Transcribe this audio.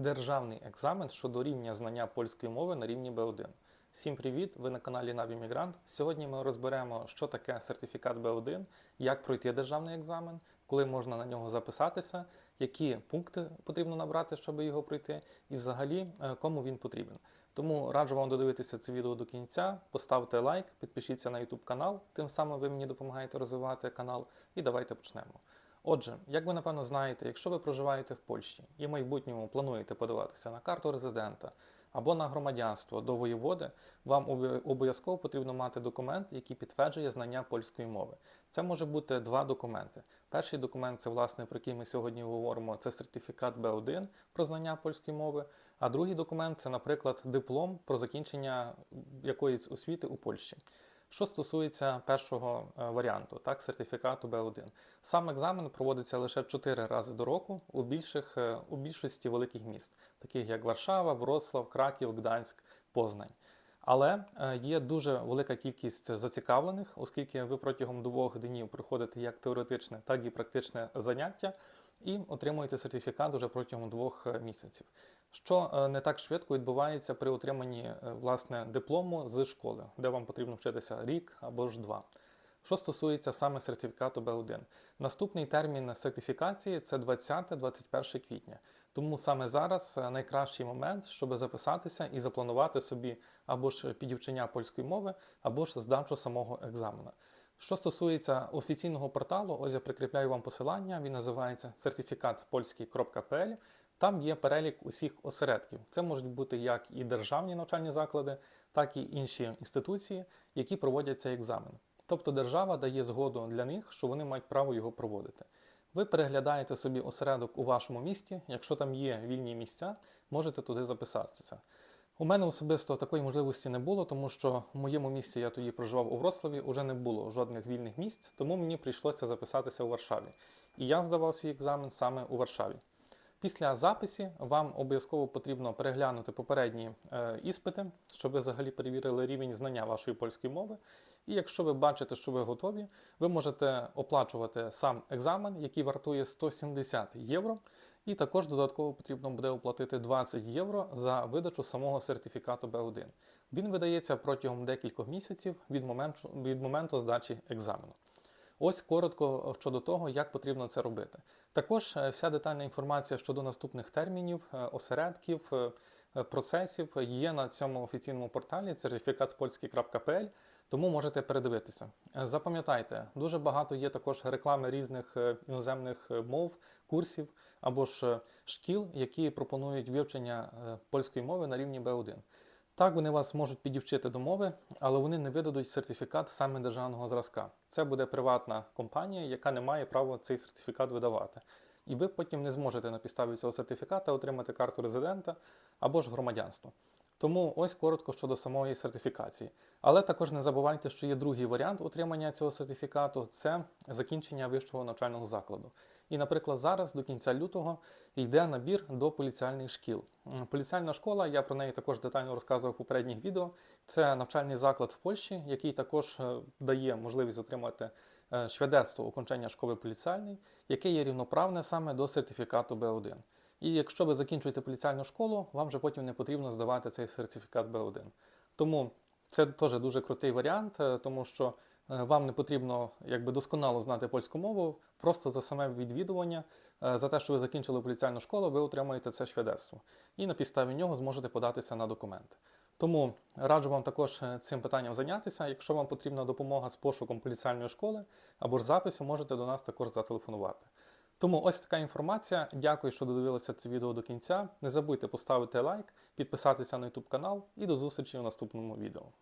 державний екзамен щодо рівня знання польської мови на рівні B1. Всім привіт! Ви на каналі Навімігрант. Сьогодні ми розберемо, що таке сертифікат B1, як пройти державний екзамен, коли можна на нього записатися, які пункти потрібно набрати, щоб його пройти, і взагалі е, кому він потрібен. Тому раджу вам додивитися це відео до кінця, поставте лайк, підпишіться на YouTube канал, тим самим ви мені допомагаєте розвивати канал, і давайте почнемо. Отже, як ви напевно знаєте, якщо ви проживаєте в Польщі і в майбутньому плануєте подаватися на карту резидента або на громадянство до воєводи, вам обов'язково потрібно мати документ, який підтверджує знання польської мови. Це може бути два документи. Перший документ це власне про який ми сьогодні говоримо, це сертифікат Б1 про знання польської мови. А другий документ це, наприклад, диплом про закінчення якоїсь освіти у Польщі. Що стосується першого е, варіанту, так, сертифікату Б1, сам екзамен проводиться лише 4 рази до року у, більших, е, у більшості великих міст, таких як Варшава, Вроцлав, Краків, Гданськ, Познань. Але е, є дуже велика кількість зацікавлених, оскільки ви протягом двох днів проходите як теоретичне, так і практичне заняття, і отримуєте сертифікат уже протягом двох е, місяців. Що е, не так швидко відбувається при отриманні е, власне диплому з школи, де вам потрібно вчитися рік або ж два. Що стосується саме сертифікату Б1, наступний термін сертифікації це 20-21 квітня. Тому саме зараз найкращий момент, щоб записатися і запланувати собі або ж підівчення польської мови, або ж здачу самого екзамена. Що стосується офіційного порталу, ось я прикріпляю вам посилання. Він називається сертифікатпольський.pl. Там є перелік усіх осередків. Це можуть бути як і державні навчальні заклади, так і інші інституції, які проводять цей екзамен. Тобто держава дає згоду для них, що вони мають право його проводити. Ви переглядаєте собі осередок у вашому місті. Якщо там є вільні місця, можете туди записатися. У мене особисто такої можливості не було, тому що в моєму місті я тоді проживав у Вроцлаві, уже не було жодних вільних місць, тому мені прийшлося записатися у Варшаві. І я здавав свій екзамен саме у Варшаві. Після записі вам обов'язково потрібно переглянути попередні е, іспити, щоб ви взагалі перевірили рівень знання вашої польської мови. І якщо ви бачите, що ви готові, ви можете оплачувати сам екзамен, який вартує 170 євро. І також додатково потрібно буде оплатити 20 євро за видачу самого сертифікату Б1. Він видається протягом декількох місяців від моменту, від моменту здачі екзамену. Ось коротко щодо того, як потрібно це робити. Також е, вся детальна інформація щодо наступних термінів, е, осередків, е, процесів є на цьому офіційному порталі certifikatpolski.pl, тому можете передивитися. Запам'ятайте, дуже багато є також реклами різних іноземних мов, курсів або ж е, шкіл, які пропонують вивчення е, польської мови на рівні B1. Так, вони вас можуть підівчити до мови, але вони не видадуть сертифікат саме державного зразка. Це буде приватна компанія, яка не має права цей сертифікат видавати. І ви потім не зможете на підставі цього сертифіката отримати карту резидента або ж громадянство. Тому ось коротко щодо самої сертифікації. Але також не забувайте, що є другий варіант отримання цього сертифікату це закінчення вищого навчального закладу. І, наприклад, зараз до кінця лютого йде набір до поліціальних шкіл. Поліціальна школа, я про неї також детально розказував в попередніх відео. Це навчальний заклад в Польщі, який також е, дає можливість отримати е, шведецтво окончання школи поліціальної, яке є рівноправне саме до сертифікату Б1. І якщо ви закінчуєте поліціальну школу, вам вже потім не потрібно здавати цей сертифікат Б1. Тому це теж дуже крутий варіант, е, тому що е, вам не потрібно якби досконало знати польську мову, просто за саме відвідування, е, за те, що ви закінчили поліціальну школу, ви отримаєте це шведецтво. І на підставі нього зможете податися на документи. Тому раджу вам також цим питанням зайнятися. Якщо вам потрібна допомога з пошуком поліціальної школи або ж запису, можете до нас також зателефонувати. Тому ось така інформація. Дякую, що додивилися це відео до кінця. Не забудьте поставити лайк, підписатися на YouTube канал і до зустрічі у наступному відео.